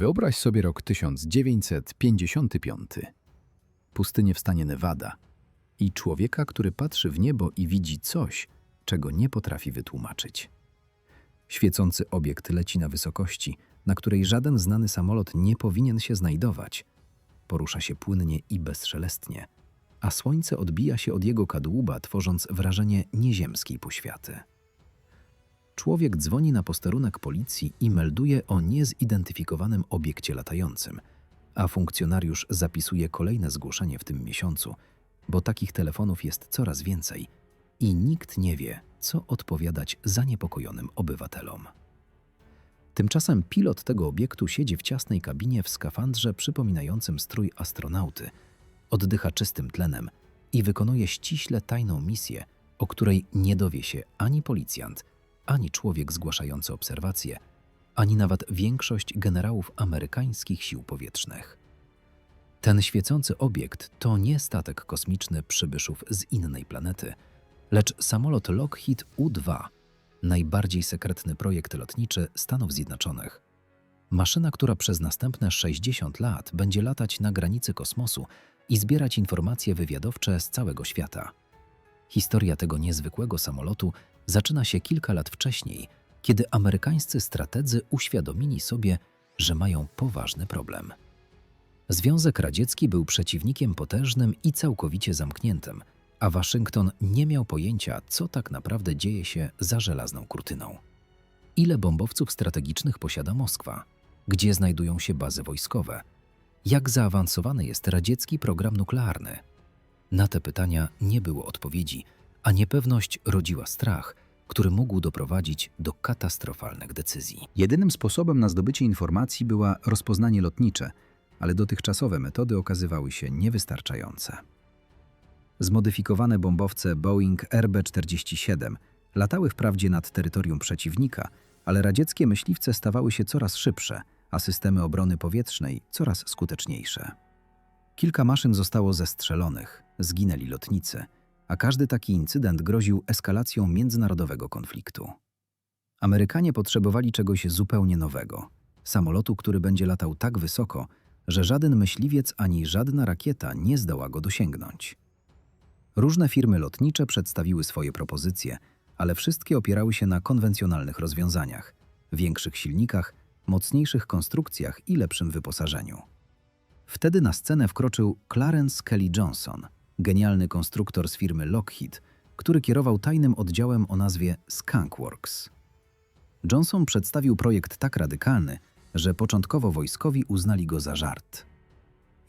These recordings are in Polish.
Wyobraź sobie rok 1955. Pustynię w stanie Nevada i człowieka, który patrzy w niebo i widzi coś, czego nie potrafi wytłumaczyć. Świecący obiekt leci na wysokości, na której żaden znany samolot nie powinien się znajdować. Porusza się płynnie i bezszelestnie, a słońce odbija się od jego kadłuba, tworząc wrażenie nieziemskiej poświaty. Człowiek dzwoni na posterunek policji i melduje o niezidentyfikowanym obiekcie latającym, a funkcjonariusz zapisuje kolejne zgłoszenie w tym miesiącu, bo takich telefonów jest coraz więcej i nikt nie wie, co odpowiadać zaniepokojonym obywatelom. Tymczasem pilot tego obiektu siedzi w ciasnej kabinie w skafandrze przypominającym strój astronauty, oddycha czystym tlenem i wykonuje ściśle tajną misję, o której nie dowie się ani policjant, ani człowiek zgłaszający obserwacje, ani nawet większość generałów amerykańskich sił powietrznych. Ten świecący obiekt to nie statek kosmiczny przybyszów z innej planety, lecz samolot Lockheed U-2, najbardziej sekretny projekt lotniczy Stanów Zjednoczonych. Maszyna, która przez następne 60 lat będzie latać na granicy kosmosu i zbierać informacje wywiadowcze z całego świata. Historia tego niezwykłego samolotu zaczyna się kilka lat wcześniej, kiedy amerykańscy strategzy uświadomili sobie, że mają poważny problem. Związek Radziecki był przeciwnikiem potężnym i całkowicie zamkniętym, a Waszyngton nie miał pojęcia, co tak naprawdę dzieje się za żelazną kurtyną. Ile bombowców strategicznych posiada Moskwa? Gdzie znajdują się bazy wojskowe? Jak zaawansowany jest radziecki program nuklearny? Na te pytania nie było odpowiedzi, a niepewność rodziła strach, który mógł doprowadzić do katastrofalnych decyzji. Jedynym sposobem na zdobycie informacji była rozpoznanie lotnicze, ale dotychczasowe metody okazywały się niewystarczające. Zmodyfikowane bombowce Boeing RB-47 latały wprawdzie nad terytorium przeciwnika, ale radzieckie myśliwce stawały się coraz szybsze, a systemy obrony powietrznej coraz skuteczniejsze. Kilka maszyn zostało zestrzelonych, zginęli lotnicy, a każdy taki incydent groził eskalacją międzynarodowego konfliktu. Amerykanie potrzebowali czegoś zupełnie nowego samolotu, który będzie latał tak wysoko, że żaden myśliwiec ani żadna rakieta nie zdoła go dosięgnąć. Różne firmy lotnicze przedstawiły swoje propozycje, ale wszystkie opierały się na konwencjonalnych rozwiązaniach, większych silnikach, mocniejszych konstrukcjach i lepszym wyposażeniu. Wtedy na scenę wkroczył Clarence Kelly Johnson, genialny konstruktor z firmy Lockheed, który kierował tajnym oddziałem o nazwie Skunkworks. Johnson przedstawił projekt tak radykalny, że początkowo wojskowi uznali go za żart.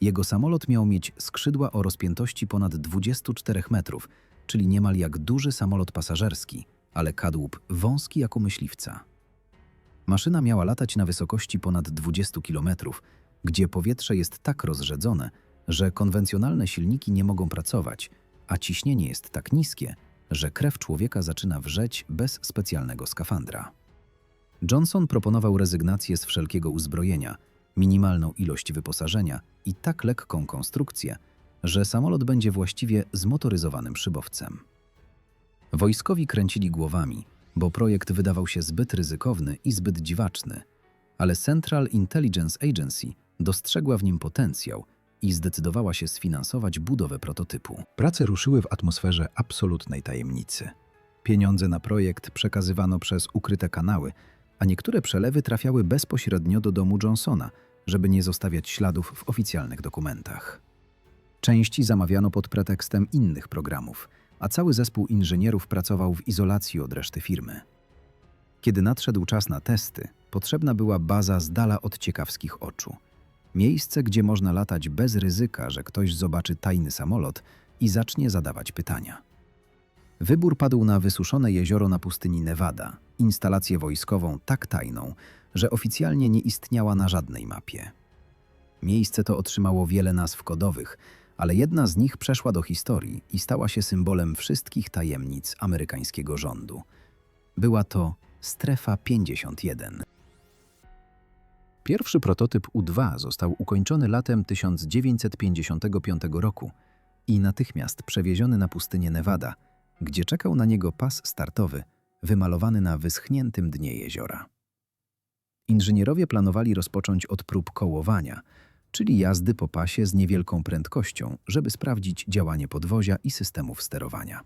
Jego samolot miał mieć skrzydła o rozpiętości ponad 24 metrów, czyli niemal jak duży samolot pasażerski, ale kadłub wąski jak u myśliwca. Maszyna miała latać na wysokości ponad 20 kilometrów, gdzie powietrze jest tak rozrzedzone, że konwencjonalne silniki nie mogą pracować, a ciśnienie jest tak niskie, że krew człowieka zaczyna wrzeć bez specjalnego skafandra. Johnson proponował rezygnację z wszelkiego uzbrojenia, minimalną ilość wyposażenia i tak lekką konstrukcję, że samolot będzie właściwie zmotoryzowanym szybowcem. Wojskowi kręcili głowami, bo projekt wydawał się zbyt ryzykowny i zbyt dziwaczny, ale Central Intelligence Agency dostrzegła w nim potencjał i zdecydowała się sfinansować budowę prototypu. Prace ruszyły w atmosferze absolutnej tajemnicy. Pieniądze na projekt przekazywano przez ukryte kanały, a niektóre przelewy trafiały bezpośrednio do domu Johnsona, żeby nie zostawiać śladów w oficjalnych dokumentach. Części zamawiano pod pretekstem innych programów, a cały zespół inżynierów pracował w izolacji od reszty firmy. Kiedy nadszedł czas na testy, potrzebna była baza z dala od ciekawskich oczu. Miejsce, gdzie można latać bez ryzyka, że ktoś zobaczy tajny samolot i zacznie zadawać pytania. Wybór padł na wysuszone jezioro na pustyni Nevada, instalację wojskową tak tajną, że oficjalnie nie istniała na żadnej mapie. Miejsce to otrzymało wiele nazw kodowych, ale jedna z nich przeszła do historii i stała się symbolem wszystkich tajemnic amerykańskiego rządu. Była to Strefa 51. Pierwszy prototyp U-2 został ukończony latem 1955 roku i natychmiast przewieziony na pustynię Nevada, gdzie czekał na niego pas startowy wymalowany na wyschniętym dnie jeziora. Inżynierowie planowali rozpocząć od prób kołowania, czyli jazdy po pasie z niewielką prędkością, żeby sprawdzić działanie podwozia i systemów sterowania.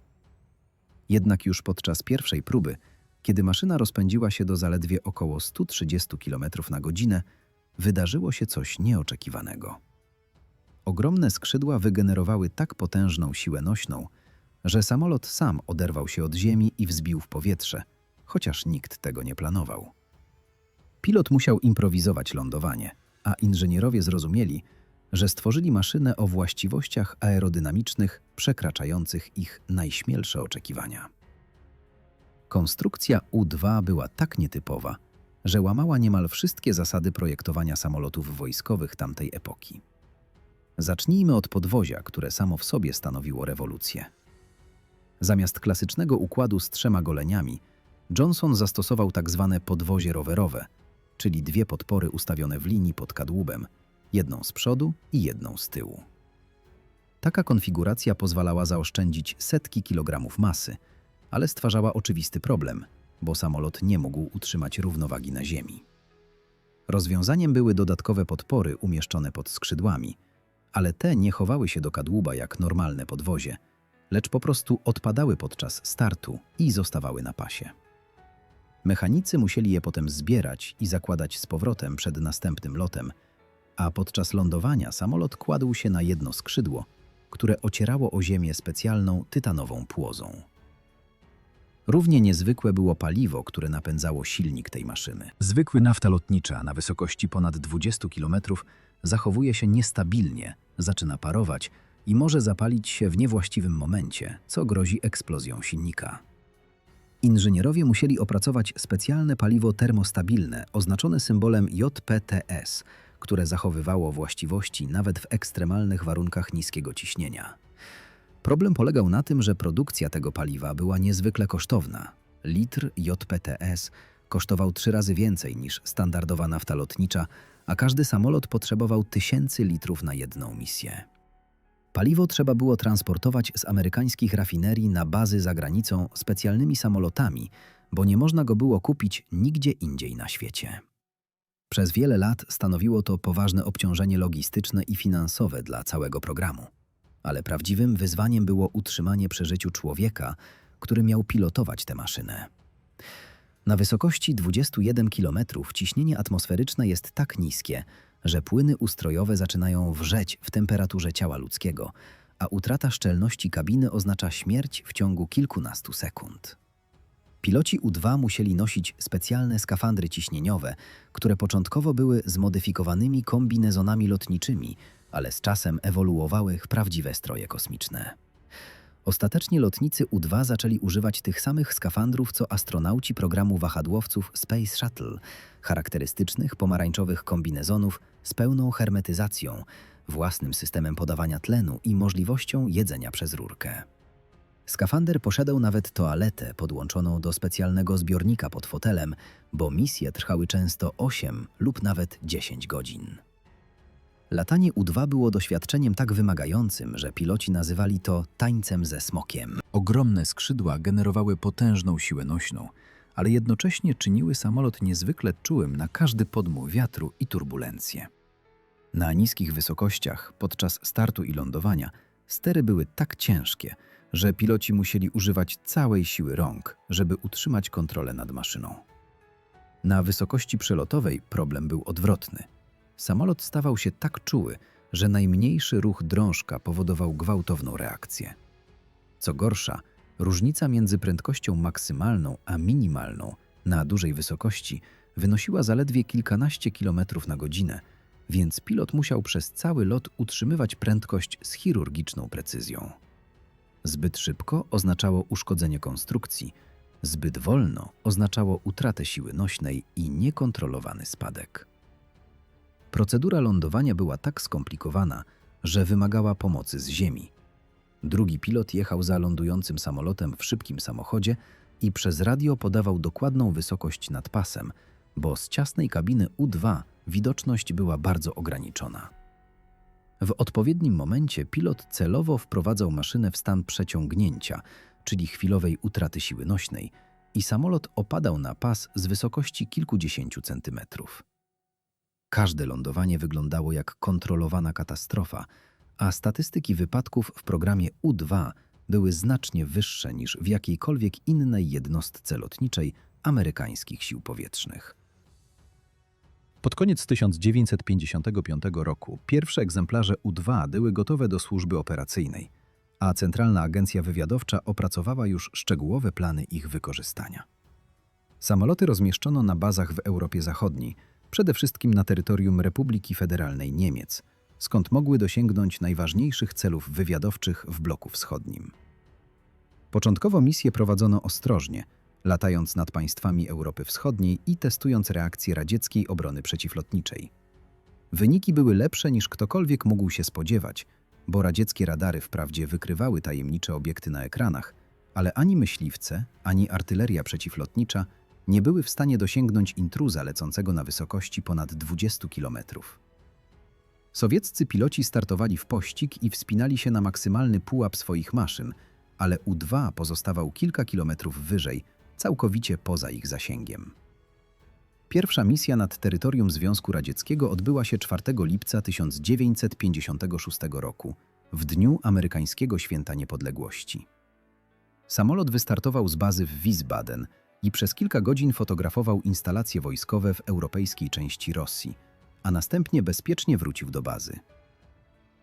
Jednak już podczas pierwszej próby, kiedy maszyna rozpędziła się do zaledwie około 130 km na godzinę, wydarzyło się coś nieoczekiwanego. Ogromne skrzydła wygenerowały tak potężną siłę nośną, że samolot sam oderwał się od ziemi i wzbił w powietrze, chociaż nikt tego nie planował. Pilot musiał improwizować lądowanie, a inżynierowie zrozumieli, że stworzyli maszynę o właściwościach aerodynamicznych przekraczających ich najśmielsze oczekiwania. Konstrukcja U-2 była tak nietypowa, że łamała niemal wszystkie zasady projektowania samolotów wojskowych tamtej epoki. Zacznijmy od podwozia, które samo w sobie stanowiło rewolucję. Zamiast klasycznego układu z trzema goleniami, Johnson zastosował tak zwane podwozie rowerowe, czyli dwie podpory ustawione w linii pod kadłubem, jedną z przodu i jedną z tyłu. Taka konfiguracja pozwalała zaoszczędzić setki kilogramów masy, ale stwarzała oczywisty problem, bo samolot nie mógł utrzymać równowagi na ziemi. Rozwiązaniem były dodatkowe podpory umieszczone pod skrzydłami, ale te nie chowały się do kadłuba jak normalne podwozie, lecz po prostu odpadały podczas startu i zostawały na pasie. Mechanicy musieli je potem zbierać i zakładać z powrotem przed następnym lotem, a podczas lądowania samolot kładł się na jedno skrzydło, które ocierało o ziemię specjalną tytanową płozą. Równie niezwykłe było paliwo, które napędzało silnik tej maszyny. Zwykły nafta lotnicza na wysokości ponad 20 km zachowuje się niestabilnie, zaczyna parować i może zapalić się w niewłaściwym momencie, co grozi eksplozją silnika. Inżynierowie musieli opracować specjalne paliwo termostabilne oznaczone symbolem JPTS, które zachowywało właściwości nawet w ekstremalnych warunkach niskiego ciśnienia. Problem polegał na tym, że produkcja tego paliwa była niezwykle kosztowna. Litr JPTS kosztował trzy razy więcej niż standardowa nafta lotnicza, a każdy samolot potrzebował tysięcy litrów na jedną misję. Paliwo trzeba było transportować z amerykańskich rafinerii na bazy za granicą specjalnymi samolotami, bo nie można go było kupić nigdzie indziej na świecie. Przez wiele lat stanowiło to poważne obciążenie logistyczne i finansowe dla całego programu. Ale prawdziwym wyzwaniem było utrzymanie przy życiu człowieka, który miał pilotować tę maszynę. Na wysokości 21 km ciśnienie atmosferyczne jest tak niskie, że płyny ustrojowe zaczynają wrzeć w temperaturze ciała ludzkiego, a utrata szczelności kabiny oznacza śmierć w ciągu kilkunastu sekund. Piloci U-2 musieli nosić specjalne skafandry ciśnieniowe, które początkowo były zmodyfikowanymi kombinezonami lotniczymi, ale z czasem ewoluowały prawdziwe stroje kosmiczne. Ostatecznie lotnicy U-2 zaczęli używać tych samych skafandrów co astronauci programu wahadłowców Space Shuttle, charakterystycznych pomarańczowych kombinezonów z pełną hermetyzacją, własnym systemem podawania tlenu i możliwością jedzenia przez rurkę. Skafander posiadał nawet toaletę podłączoną do specjalnego zbiornika pod fotelem, bo misje trwały często 8 lub nawet 10 godzin. Latanie U-2 było doświadczeniem tak wymagającym, że piloci nazywali to tańcem ze smokiem. Ogromne skrzydła generowały potężną siłę nośną, ale jednocześnie czyniły samolot niezwykle czułym na każdy podmuch wiatru i turbulencje. Na niskich wysokościach, podczas startu i lądowania, stery były tak ciężkie, że piloci musieli używać całej siły rąk, żeby utrzymać kontrolę nad maszyną. Na wysokości przelotowej problem był odwrotny. Samolot stawał się tak czuły, że najmniejszy ruch drążka powodował gwałtowną reakcję. Co gorsza, różnica między prędkością maksymalną a minimalną na dużej wysokości wynosiła zaledwie kilkanaście kilometrów na godzinę, więc pilot musiał przez cały lot utrzymywać prędkość z chirurgiczną precyzją. Zbyt szybko oznaczało uszkodzenie konstrukcji, zbyt wolno oznaczało utratę siły nośnej i niekontrolowany spadek. Procedura lądowania była tak skomplikowana, że wymagała pomocy z ziemi. Drugi pilot jechał za lądującym samolotem w szybkim samochodzie i przez radio podawał dokładną wysokość nad pasem, bo z ciasnej kabiny U-2 widoczność była bardzo ograniczona. W odpowiednim momencie pilot celowo wprowadzał maszynę w stan przeciągnięcia, czyli chwilowej utraty siły nośnej, i samolot opadał na pas z wysokości kilkudziesięciu centymetrów. Każde lądowanie wyglądało jak kontrolowana katastrofa, a statystyki wypadków w programie U-2 były znacznie wyższe niż w jakiejkolwiek innej jednostce lotniczej amerykańskich sił powietrznych. Pod koniec 1955 roku pierwsze egzemplarze U-2 były gotowe do służby operacyjnej, a Centralna Agencja Wywiadowcza opracowała już szczegółowe plany ich wykorzystania. Samoloty rozmieszczono na bazach w Europie Zachodniej, przede wszystkim na terytorium Republiki Federalnej Niemiec, skąd mogły dosięgnąć najważniejszych celów wywiadowczych w bloku wschodnim. Początkowo misję prowadzono ostrożnie, latając nad państwami Europy Wschodniej i testując reakcję radzieckiej obrony przeciwlotniczej. Wyniki były lepsze niż ktokolwiek mógł się spodziewać, bo radzieckie radary wprawdzie wykrywały tajemnicze obiekty na ekranach, ale ani myśliwce, ani artyleria przeciwlotnicza nie były w stanie dosięgnąć intruza lecącego na wysokości ponad 20 kilometrów. Sowieccy piloci startowali w pościg i wspinali się na maksymalny pułap swoich maszyn, ale U-2 pozostawał kilka kilometrów wyżej, całkowicie poza ich zasięgiem. Pierwsza misja nad terytorium Związku Radzieckiego odbyła się 4 lipca 1956 roku, w dniu amerykańskiego Święta Niepodległości. Samolot wystartował z bazy w Wiesbaden i przez kilka godzin fotografował instalacje wojskowe w europejskiej części Rosji, a następnie bezpiecznie wrócił do bazy.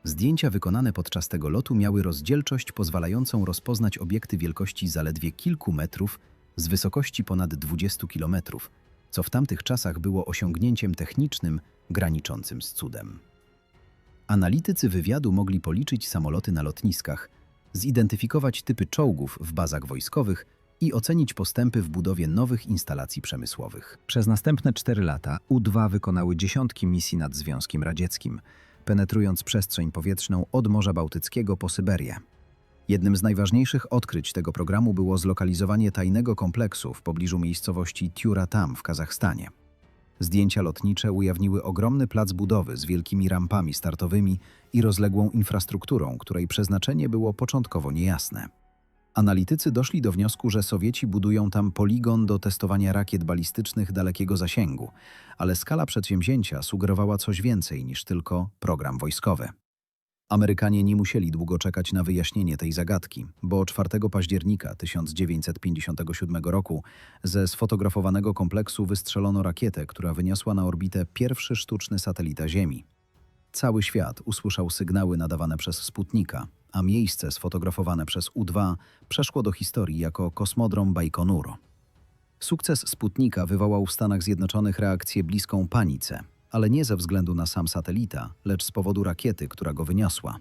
Zdjęcia wykonane podczas tego lotu miały rozdzielczość pozwalającą rozpoznać obiekty wielkości zaledwie kilku metrów z wysokości ponad 20 kilometrów, co w tamtych czasach było osiągnięciem technicznym graniczącym z cudem. Analitycy wywiadu mogli policzyć samoloty na lotniskach, zidentyfikować typy czołgów w bazach wojskowych i ocenić postępy w budowie nowych instalacji przemysłowych. Przez następne cztery lata U-2 wykonały dziesiątki misji nad Związkiem Radzieckim, penetrując przestrzeń powietrzną od Morza Bałtyckiego po Syberię. Jednym z najważniejszych odkryć tego programu było zlokalizowanie tajnego kompleksu w pobliżu miejscowości Tiura-Tam w Kazachstanie. Zdjęcia lotnicze ujawniły ogromny plac budowy z wielkimi rampami startowymi i rozległą infrastrukturą, której przeznaczenie było początkowo niejasne. Analitycy doszli do wniosku, że Sowieci budują tam poligon do testowania rakiet balistycznych dalekiego zasięgu, ale skala przedsięwzięcia sugerowała coś więcej niż tylko program wojskowy. Amerykanie nie musieli długo czekać na wyjaśnienie tej zagadki, bo 4 października 1957 roku ze sfotografowanego kompleksu wystrzelono rakietę, która wyniosła na orbitę pierwszy sztuczny satelita Ziemi. Cały świat usłyszał sygnały nadawane przez Sputnika, a miejsce sfotografowane przez U-2 przeszło do historii jako kosmodrom Bajkonur. Sukces Sputnika wywołał w Stanach Zjednoczonych reakcję bliską panice, ale nie ze względu na sam satelita, lecz z powodu rakiety, która go wyniosła.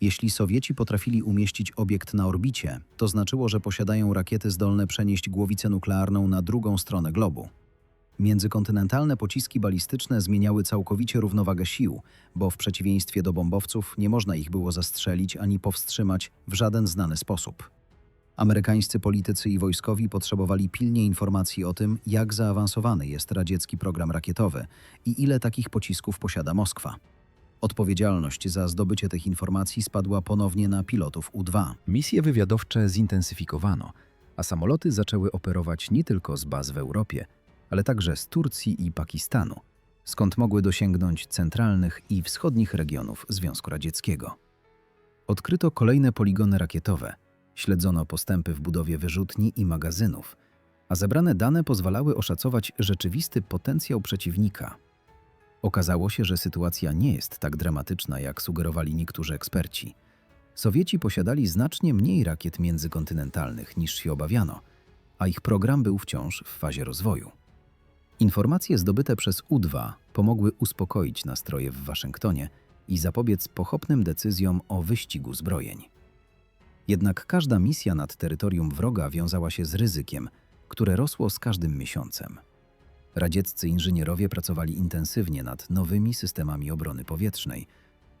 Jeśli Sowieci potrafili umieścić obiekt na orbicie, to znaczyło, że posiadają rakiety zdolne przenieść głowicę nuklearną na drugą stronę globu. Międzykontynentalne pociski balistyczne zmieniały całkowicie równowagę sił, bo w przeciwieństwie do bombowców nie można ich było zastrzelić ani powstrzymać w żaden znany sposób. Amerykańscy politycy i wojskowi potrzebowali pilnie informacji o tym, jak zaawansowany jest radziecki program rakietowy i ile takich pocisków posiada Moskwa. Odpowiedzialność za zdobycie tych informacji spadła ponownie na pilotów U-2. Misje wywiadowcze zintensyfikowano, a samoloty zaczęły operować nie tylko z baz w Europie, ale także z Turcji i Pakistanu, skąd mogły dosięgnąć centralnych i wschodnich regionów Związku Radzieckiego. Odkryto kolejne poligony rakietowe, śledzono postępy w budowie wyrzutni i magazynów, a zebrane dane pozwalały oszacować rzeczywisty potencjał przeciwnika. Okazało się, że sytuacja nie jest tak dramatyczna, jak sugerowali niektórzy eksperci. Sowieci posiadali znacznie mniej rakiet międzykontynentalnych niż się obawiano, a ich program był wciąż w fazie rozwoju. Informacje zdobyte przez U-2 pomogły uspokoić nastroje w Waszyngtonie i zapobiec pochopnym decyzjom o wyścigu zbrojeń. Jednak każda misja nad terytorium wroga wiązała się z ryzykiem, które rosło z każdym miesiącem. Radzieccy inżynierowie pracowali intensywnie nad nowymi systemami obrony powietrznej,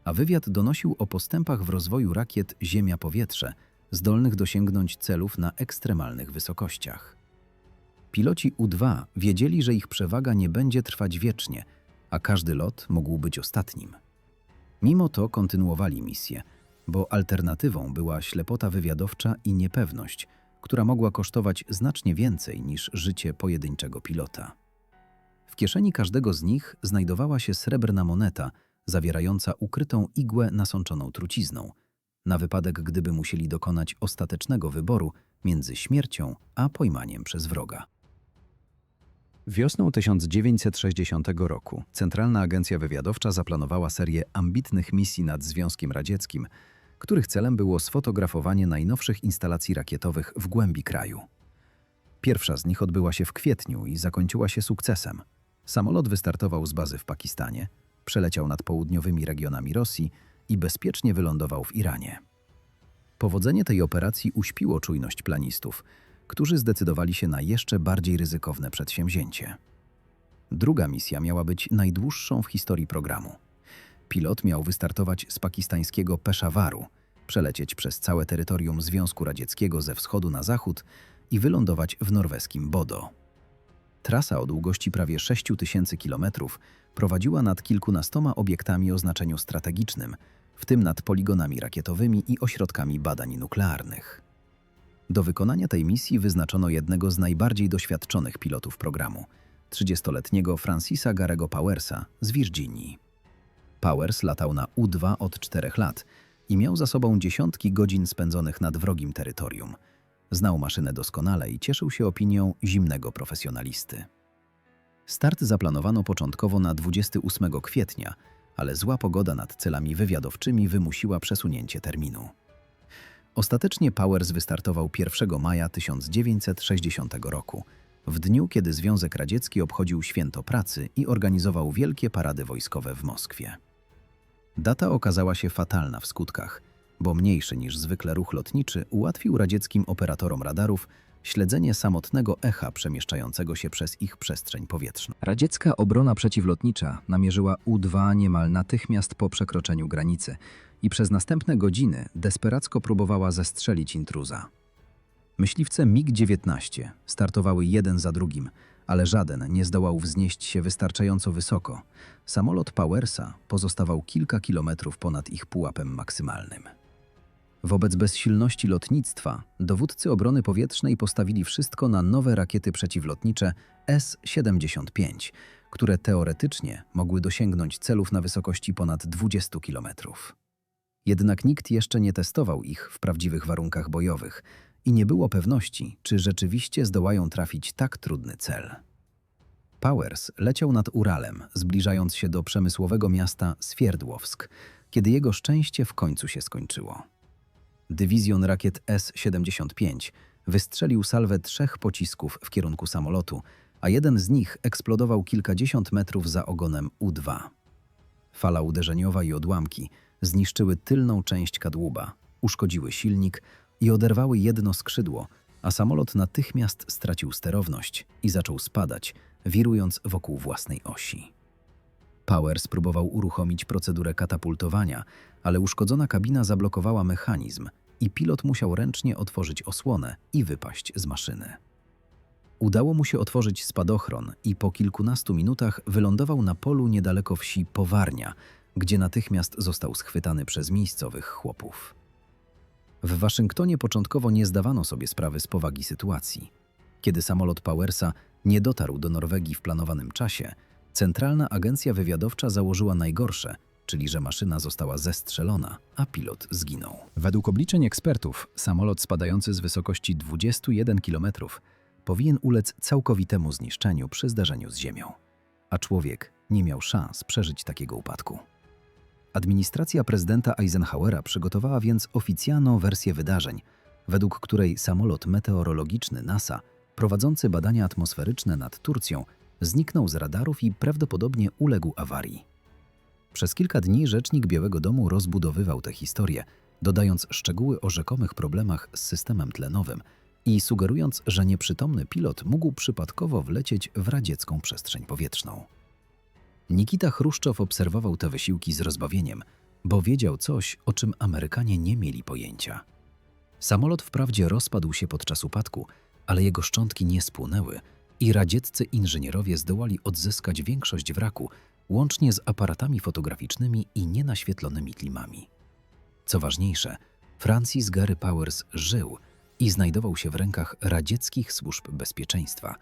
a wywiad donosił o postępach w rozwoju rakiet Ziemia-Powietrze, zdolnych dosięgnąć celów na ekstremalnych wysokościach. Piloci U-2 wiedzieli, że ich przewaga nie będzie trwać wiecznie, a każdy lot mógł być ostatnim. Mimo to kontynuowali misję, bo alternatywą była ślepota wywiadowcza i niepewność, która mogła kosztować znacznie więcej niż życie pojedynczego pilota. W kieszeni każdego z nich znajdowała się srebrna moneta zawierająca ukrytą igłę nasączoną trucizną, na wypadek gdyby musieli dokonać ostatecznego wyboru między śmiercią a pojmaniem przez wroga. Wiosną 1960 roku Centralna Agencja Wywiadowcza zaplanowała serię ambitnych misji nad Związkiem Radzieckim, których celem było sfotografowanie najnowszych instalacji rakietowych w głębi kraju. Pierwsza z nich odbyła się w kwietniu i zakończyła się sukcesem. Samolot wystartował z bazy w Pakistanie, przeleciał nad południowymi regionami Rosji i bezpiecznie wylądował w Iranie. Powodzenie tej operacji uśpiło czujność planistów, którzy zdecydowali się na jeszcze bardziej ryzykowne przedsięwzięcie. Druga misja miała być najdłuższą w historii programu. Pilot miał wystartować z pakistańskiego Peszawaru, przelecieć przez całe terytorium Związku Radzieckiego ze wschodu na zachód i wylądować w norweskim Bodo. Trasa o długości prawie 6 tysięcy kilometrów prowadziła nad kilkunastoma obiektami o znaczeniu strategicznym, w tym nad poligonami rakietowymi i ośrodkami badań nuklearnych. Do wykonania tej misji wyznaczono jednego z najbardziej doświadczonych pilotów programu, 30-letniego Francisa Garego Powersa z Virginii. Powers latał na U-2 od czterech lat i miał za sobą dziesiątki godzin spędzonych nad wrogim terytorium. Znał maszynę doskonale i cieszył się opinią zimnego profesjonalisty. Start zaplanowano początkowo na 28 kwietnia, ale zła pogoda nad celami wywiadowczymi wymusiła przesunięcie terminu. Ostatecznie Powers wystartował 1 maja 1960 roku, w dniu, kiedy Związek Radziecki obchodził święto pracy i organizował wielkie parady wojskowe w Moskwie. Data okazała się fatalna w skutkach, bo mniejszy niż zwykle ruch lotniczy ułatwił radzieckim operatorom radarów śledzenie samotnego echa przemieszczającego się przez ich przestrzeń powietrzną. Radziecka obrona przeciwlotnicza namierzyła U-2 niemal natychmiast po przekroczeniu granicy i przez następne godziny desperacko próbowała zestrzelić intruza. Myśliwce MiG-19 startowały jeden za drugim, ale żaden nie zdołał wznieść się wystarczająco wysoko. Samolot Powersa pozostawał kilka kilometrów ponad ich pułapem maksymalnym. Wobec bezsilności lotnictwa dowódcy obrony powietrznej postawili wszystko na nowe rakiety przeciwlotnicze S-75, które teoretycznie mogły dosięgnąć celów na wysokości ponad 20 kilometrów. Jednak nikt jeszcze nie testował ich w prawdziwych warunkach bojowych i nie było pewności, czy rzeczywiście zdołają trafić tak trudny cel. Powers leciał nad Uralem, zbliżając się do przemysłowego miasta Swierdłowsk, kiedy jego szczęście w końcu się skończyło. Dywizjon rakiet S-75 wystrzelił salwę trzech pocisków w kierunku samolotu, a jeden z nich eksplodował kilkadziesiąt metrów za ogonem U-2. Fala uderzeniowa i odłamki zniszczyły tylną część kadłuba, uszkodziły silnik i oderwały jedno skrzydło, a samolot natychmiast stracił sterowność i zaczął spadać, wirując wokół własnej osi. Power spróbował uruchomić procedurę katapultowania, ale uszkodzona kabina zablokowała mechanizm i pilot musiał ręcznie otworzyć osłonę i wypaść z maszyny. Udało mu się otworzyć spadochron i po kilkunastu minutach wylądował na polu niedaleko wsi Powarnia, gdzie natychmiast został schwytany przez miejscowych chłopów. W Waszyngtonie początkowo nie zdawano sobie sprawy z powagi sytuacji. Kiedy samolot Powersa nie dotarł do Norwegii w planowanym czasie, Centralna Agencja Wywiadowcza założyła najgorsze, czyli że maszyna została zestrzelona, a pilot zginął. Według obliczeń ekspertów, samolot spadający z wysokości 21 km powinien ulec całkowitemu zniszczeniu przy zdarzeniu z Ziemią, a człowiek nie miał szans przeżyć takiego upadku. Administracja prezydenta Eisenhowera przygotowała więc oficjalną wersję wydarzeń, według której samolot meteorologiczny NASA, prowadzący badania atmosferyczne nad Turcją, zniknął z radarów i prawdopodobnie uległ awarii. Przez kilka dni rzecznik Białego Domu rozbudowywał tę historię, dodając szczegóły o rzekomych problemach z systemem tlenowym i sugerując, że nieprzytomny pilot mógł przypadkowo wlecieć w radziecką przestrzeń powietrzną. Nikita Chruszczow obserwował te wysiłki z rozbawieniem, bo wiedział coś, o czym Amerykanie nie mieli pojęcia. Samolot wprawdzie rozpadł się podczas upadku, ale jego szczątki nie spłonęły i radzieccy inżynierowie zdołali odzyskać większość wraku, łącznie z aparatami fotograficznymi i nienaświetlonymi klimami. Co ważniejsze, Francis Gary Powers żył i znajdował się w rękach radzieckich służb bezpieczeństwa,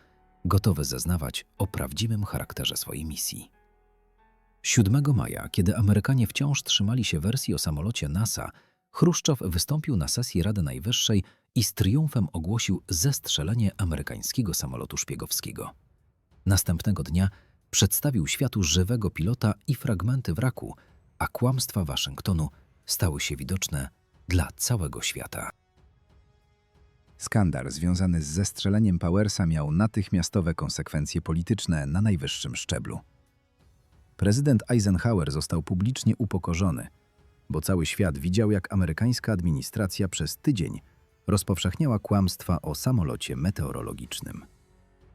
gotowe zeznawać o prawdziwym charakterze swojej misji. 7 maja, kiedy Amerykanie wciąż trzymali się wersji o samolocie NASA, Chruszczow wystąpił na sesji Rady Najwyższej i z triumfem ogłosił zestrzelenie amerykańskiego samolotu szpiegowskiego. Następnego dnia przedstawił światu żywego pilota i fragmenty wraku, a kłamstwa Waszyngtonu stały się widoczne dla całego świata. Skandal związany z zestrzeleniem Powersa miał natychmiastowe konsekwencje polityczne na najwyższym szczeblu. Prezydent Eisenhower został publicznie upokorzony, bo cały świat widział, jak amerykańska administracja przez tydzień rozpowszechniała kłamstwa o samolocie meteorologicznym.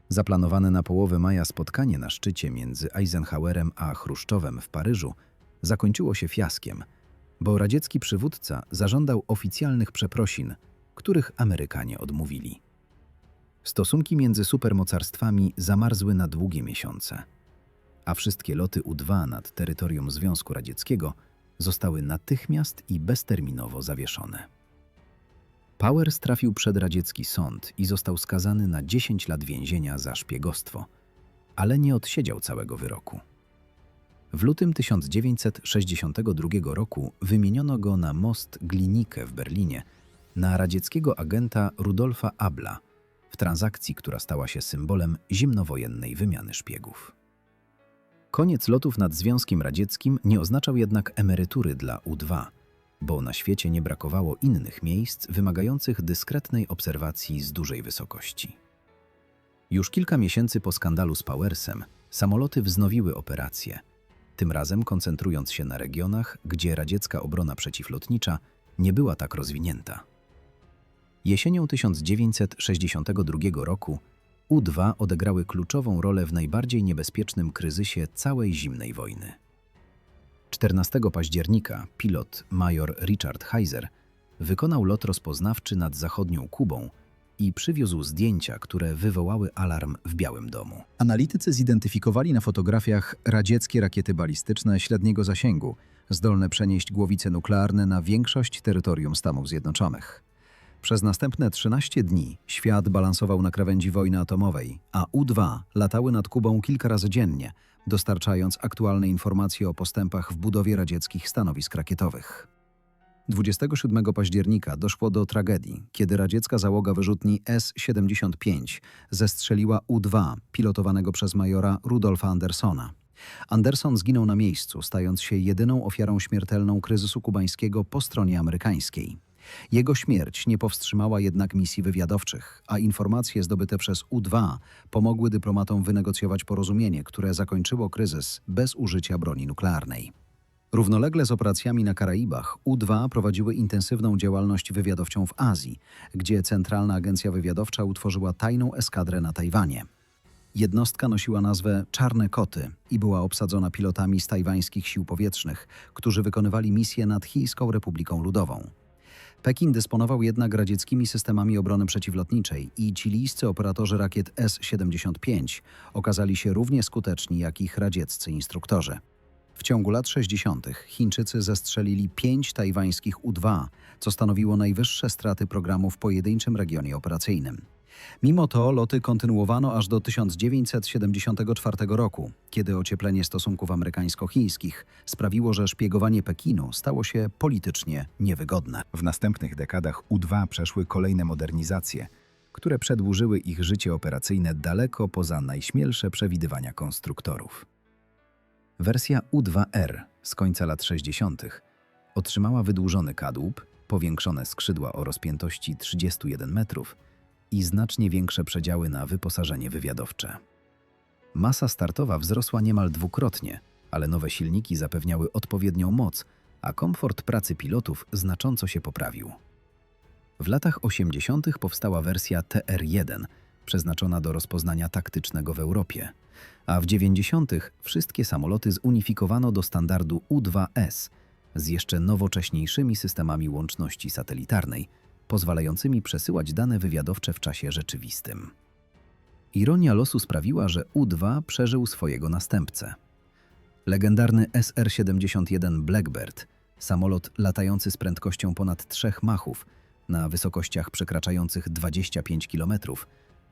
Zaplanowane na połowę maja spotkanie na szczycie między Eisenhowerem a Chruszczowem w Paryżu zakończyło się fiaskiem, bo radziecki przywódca zażądał oficjalnych przeprosin, których Amerykanie odmówili. Stosunki między supermocarstwami zamarzły na długie miesiące, a wszystkie loty U-2 nad terytorium Związku Radzieckiego zostały natychmiast i bezterminowo zawieszone. Powers trafił przed radziecki sąd i został skazany na 10 lat więzienia za szpiegostwo, ale nie odsiedział całego wyroku. W lutym 1962 roku wymieniono go na most Glinikę w Berlinie na radzieckiego agenta Rudolfa Abla w transakcji, która stała się symbolem zimnowojennej wymiany szpiegów. Koniec lotów nad Związkiem Radzieckim nie oznaczał jednak emerytury dla U-2, bo na świecie nie brakowało innych miejsc wymagających dyskretnej obserwacji z dużej wysokości. Już kilka miesięcy po skandalu z Powersem samoloty wznowiły operacje, tym razem koncentrując się na regionach, gdzie radziecka obrona przeciwlotnicza nie była tak rozwinięta. Jesienią 1962 roku U-2 odegrały kluczową rolę w najbardziej niebezpiecznym kryzysie całej zimnej wojny. 14 października pilot major Richard Heiser wykonał lot rozpoznawczy nad zachodnią Kubą i przywiózł zdjęcia, które wywołały alarm w Białym Domu. Analitycy zidentyfikowali na fotografiach radzieckie rakiety balistyczne średniego zasięgu, zdolne przenieść głowice nuklearne na większość terytorium Stanów Zjednoczonych. Przez następne 13 dni świat balansował na krawędzi wojny atomowej, a U-2 latały nad Kubą kilka razy dziennie, dostarczając aktualne informacje o postępach w budowie radzieckich stanowisk rakietowych. 27 października doszło do tragedii, kiedy radziecka załoga wyrzutni S-75 zestrzeliła U-2 pilotowanego przez majora Rudolfa Andersona. Anderson zginął na miejscu, stając się jedyną ofiarą śmiertelną kryzysu kubańskiego po stronie amerykańskiej. Jego śmierć nie powstrzymała jednak misji wywiadowczych, a informacje zdobyte przez U-2 pomogły dyplomatom wynegocjować porozumienie, które zakończyło kryzys bez użycia broni nuklearnej. Równolegle z operacjami na Karaibach, U-2 prowadziły intensywną działalność wywiadowczą w Azji, gdzie Centralna Agencja Wywiadowcza utworzyła tajną eskadrę na Tajwanie. Jednostka nosiła nazwę Czarne Koty i była obsadzona pilotami z tajwańskich sił powietrznych, którzy wykonywali misję nad Chińską Republiką Ludową. Pekin dysponował jednak radzieckimi systemami obrony przeciwlotniczej i chilijscy operatorzy rakiet S-75 okazali się równie skuteczni jak ich radzieccy instruktorzy. W ciągu lat 60. Chińczycy zestrzelili pięć tajwańskich U-2, co stanowiło najwyższe straty programu w pojedynczym regionie operacyjnym. Mimo to loty kontynuowano aż do 1974 roku, kiedy ocieplenie stosunków amerykańsko-chińskich sprawiło, że szpiegowanie Pekinu stało się politycznie niewygodne. W następnych dekadach U-2 przeszły kolejne modernizacje, które przedłużyły ich życie operacyjne daleko poza najśmielsze przewidywania konstruktorów. Wersja U-2R z końca lat 60. otrzymała wydłużony kadłub, powiększone skrzydła o rozpiętości 31 metrów i znacznie większe przedziały na wyposażenie wywiadowcze. Masa startowa wzrosła niemal dwukrotnie, ale nowe silniki zapewniały odpowiednią moc, a komfort pracy pilotów znacząco się poprawił. W latach 80. powstała wersja TR-1, przeznaczona do rozpoznania taktycznego w Europie, a w 90. wszystkie samoloty zunifikowano do standardu U-2S z jeszcze nowocześniejszymi systemami łączności satelitarnej, pozwalającymi przesyłać dane wywiadowcze w czasie rzeczywistym. Ironia losu sprawiła, że U-2 przeżył swojego następcę. Legendarny SR-71 Blackbird, samolot latający z prędkością ponad trzech machów, na wysokościach przekraczających 25 km,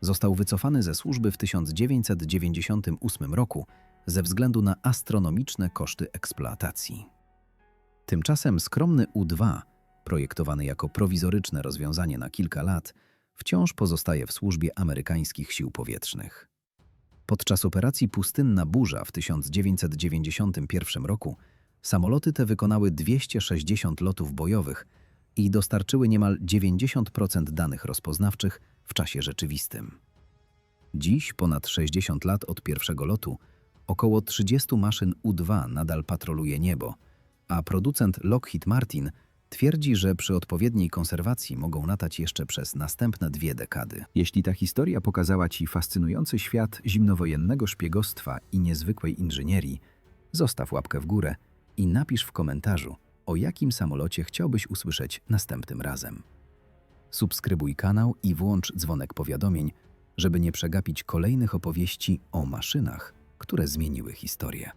został wycofany ze służby w 1998 roku ze względu na astronomiczne koszty eksploatacji. Tymczasem skromny U-2, projektowany jako prowizoryczne rozwiązanie na kilka lat, wciąż pozostaje w służbie amerykańskich sił powietrznych. Podczas operacji Pustynna Burza w 1991 roku samoloty te wykonały 260 lotów bojowych i dostarczyły niemal 90% danych rozpoznawczych w czasie rzeczywistym. Dziś, ponad 60 lat od pierwszego lotu, około 30 maszyn U-2 nadal patroluje niebo, a producent Lockheed Martin twierdzi, że przy odpowiedniej konserwacji mogą latać jeszcze przez następne dwie dekady. Jeśli ta historia pokazała Ci fascynujący świat zimnowojennego szpiegostwa i niezwykłej inżynierii, zostaw łapkę w górę i napisz w komentarzu, o jakim samolocie chciałbyś usłyszeć następnym razem. Subskrybuj kanał i włącz dzwonek powiadomień, żeby nie przegapić kolejnych opowieści o maszynach, które zmieniły historię.